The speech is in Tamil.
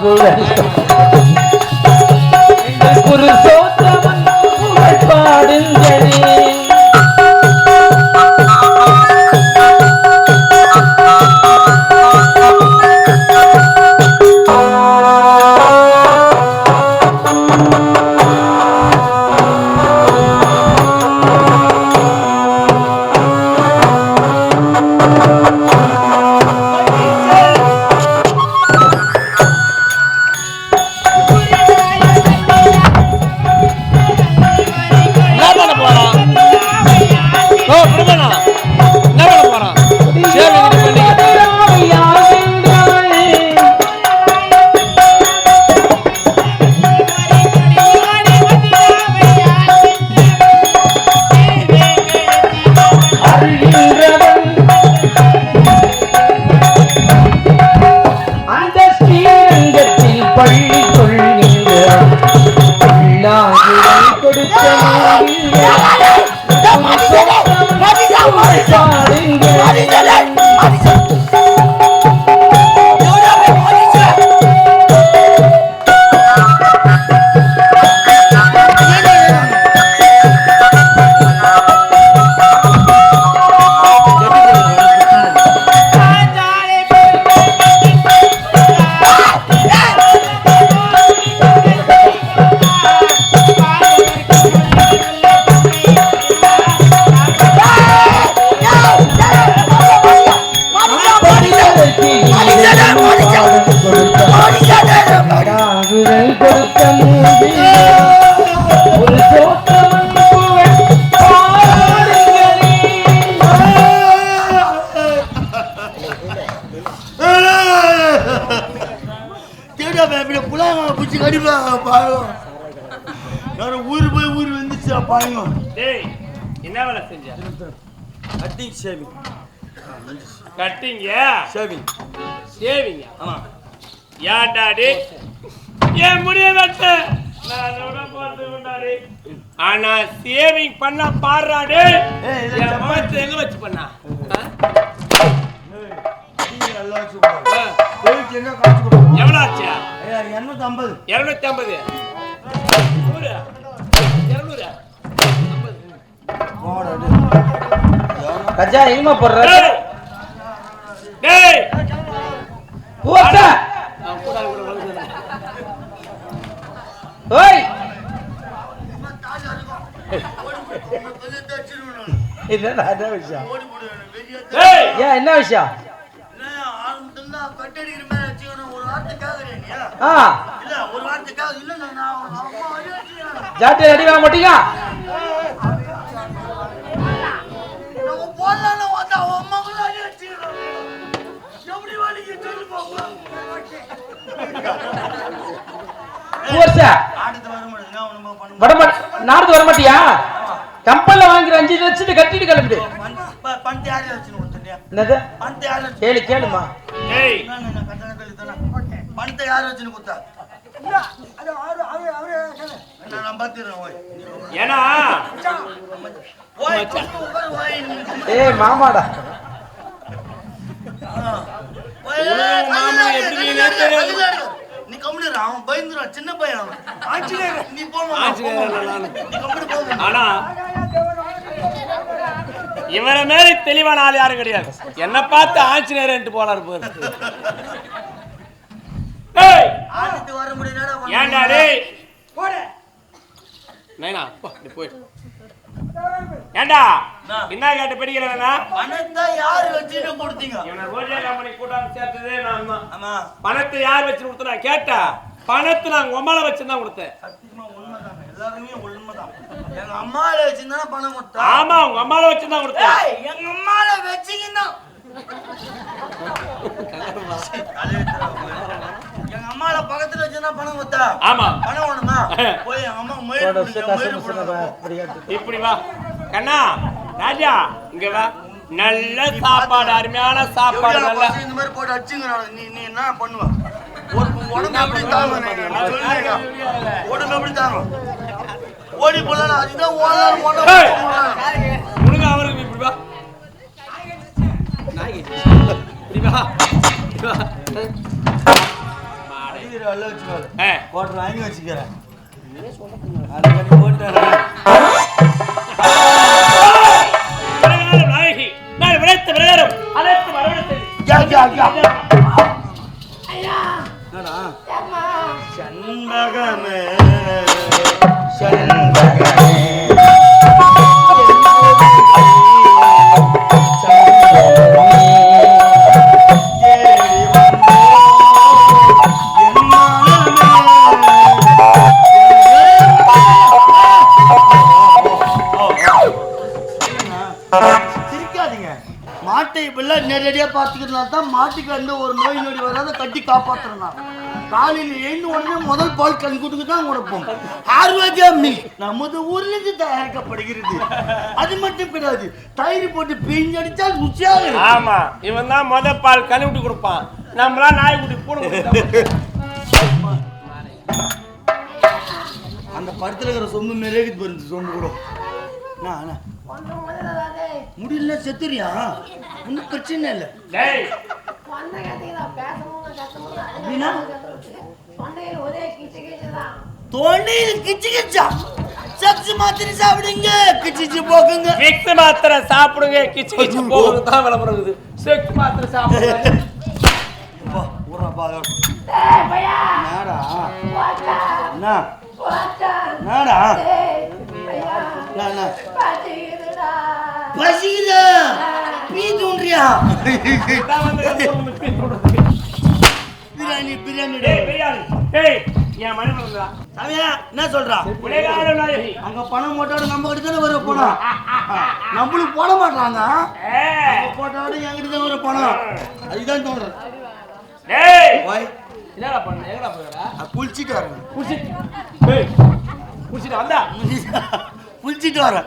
புருஷோத்தமன் யாரும் ஊர் போய் ஊர் வந்துச்சு பாருங்க டேய் என்ன வேலை செஞ்ச? கட்டிங் ஷேவிங் கட்டிங்க ஷேவிங் சேவிங்க ஆமா. ஏன்டா டேய்? ஏன் முடிய வெட்டு நான் அதோட போறது கொண்டாடி ஆனா சேவிங் பண்ண பாடுறா மூச்சு எங்க வச்சு பண்ணா? எவ்வளவு ஆச்சு? எண்ணூத்தி ஐம்பது இருநூத்தி ஐம்பது நூறு இருநூறு கஜா எங்கம்மா போடுற. டேய். ஓய். என்னடா என்ன விஷயம்? ஏன் என்ன விஷயம்? கட்டடிக்கிற மாதிரி வச்சுக்கணும் ஒரு வார்த்தை கேக்குறேன் நீ ஆ. இல்ல ஒரு வார்த்தை கேக்கு இல்ல நான் நான் அம்மா அடி வச்சுக்கிறேன் ஜாட்டி அடி வாங்க மாட்டீங்க நாடு வர மாட்டியா? கம்பல்ல வாங்குற அஞ்சு லட்சத்தை கட்டிட்டு கிளம்பிடு. கேளு கேளுமா. பணத்தை யாரும் வச்சுன்னு கொடுத்தா? நான் ஓய். ஏன்னா? ஏய் மாமாடா. மாமா எப்படி நீ கம்முனு அவன் பயந்துறான் சின்ன பையன் அவன். ஆஞ்சநேயர். நீ ஆஞ்சநேயர் போமா ஆனா இவரை மாரி தெளிவான ஆள் யாரும் கிடையாது. என்ன பார்த்து ஆஞ்சநேயர்ன்ட்டு போனாரு பாரு ஏய் ஆட்டத்துக்கு வர முடியலடா ஏன்டா டேய்? நைனா போ நீ போய் ஏன்டா என்ன கேட்டு படிக்கிறேன்னா பணத்தை யாரு வச்சுட்டு கொடுத்தீங்க? இவனை ரோஜா கம்பெனி கூட்டாளி சேர்த்ததே நான் தான். ஆமா. பணத்தை யார் வச்சு கொடுத்தா கேட்டா பணத்தை நான் உமால வச்சு தான் கொடுத்தேன். சத்தியமா உண்மைதாங்க. எல்லாருமே உண்மைதான். எங்க அம்மால வச்சிருந்தா பணம் கொடுத்தா? ஆமா உங்க அம்மால வச்சு தான் கொடுத்தேன். எங்க அம்மால அம்மால பணம் கொடுத்தா ஆமா பணம் வேணுமா போய் அம்மா மயிர். இப்படி வா கண்ணா ராஜா இங்க வா நல்ல சாப்பாடு அருமையான சாப்பாடு நல்ல இந்த மாதிரி போட்டு அடிச்சுங்க நீ நீ என்ன பண்ணுவ ஒரு உடம்பு எப்படி தாங்க உடம்பு எப்படி தாங்க ஓடி போலாம் அதுதான் உனக்கு அவருக்கு இப்படி வா. இப்படி வா மாடே. மாதிரி வெள்ள வச்சுக்காது ஆ. குவார்டர் வாங்கி வச்சுக்கிறேன். அதுக்கு போட்டு பிரகாரம் நாயகி நான் விளைத்த பிரகாரம் அனைத்து? செண்பகமே செண்பகமே. பார்த்துக்கிறதுனால தான் மாட்டுக்கு வந்து ஒரு நோய் நொடி வராத கட்டி காப்பாற்றுறேன் காலையில் எழுந்து உடனே முதல் பால் கண் கொடுக்கு தான் கொடுப்போம் ஆரோக்கியம் மில்க் நமது ஊர்லேருந்து தயாரிக்கப்படுகிறது அது மட்டும் கிடையாது தயிர் போட்டு பிஞ்சடிச்சால் ருச்சியாக இருக்கும். ஆமா இவன் தான் முத பால் கழுவிட்டு கொடுப்பான் நம்மளா நாய்க்குட்டி பூனை அந்த படத்தில் இருக்கிற சொம்பு இருக்குது பாருங்க சொம்பு கூட. முடியல செத்துறியா? ஒன்றும் பிரச்சனை இல்லை. தொண்டையில் கிச்சு கிச்சா சச்சு மாத்திரை சாப்பிடுங்க கிச்சிச்சு போக்குங்க. விக்ஸ் மாத்திரை சாப்பிடுங்க கிச்சு கிச்சு போகுது தான் விளம்பரம் மாத்திரை சாப்பிடுங்க. என்னடா? என்னடா? பசிக்குதா? பீ சொல்றதுக்கு. பிரியாணி பிரியாணி. டேய் பிரியாணி. டேய் என் வந்தா. சாமியா என்ன சொல்றா? அங்க பணம் போட்டோட நம்ம கிட்ட தானே வர பணம். நம்மளுக்கு போட மாட்டாங்க. போட்டோட என்கிட்ட தான் வர பணம். அதுதான் ஓய். என்னடா பண்ண? எங்கடா போயிடா குளிச்சிட்டு வரேன். குடிச்சிட்டு டேய் குடிச்சிட்டு வந்தா. குளிச்சிட்டு வரேன்.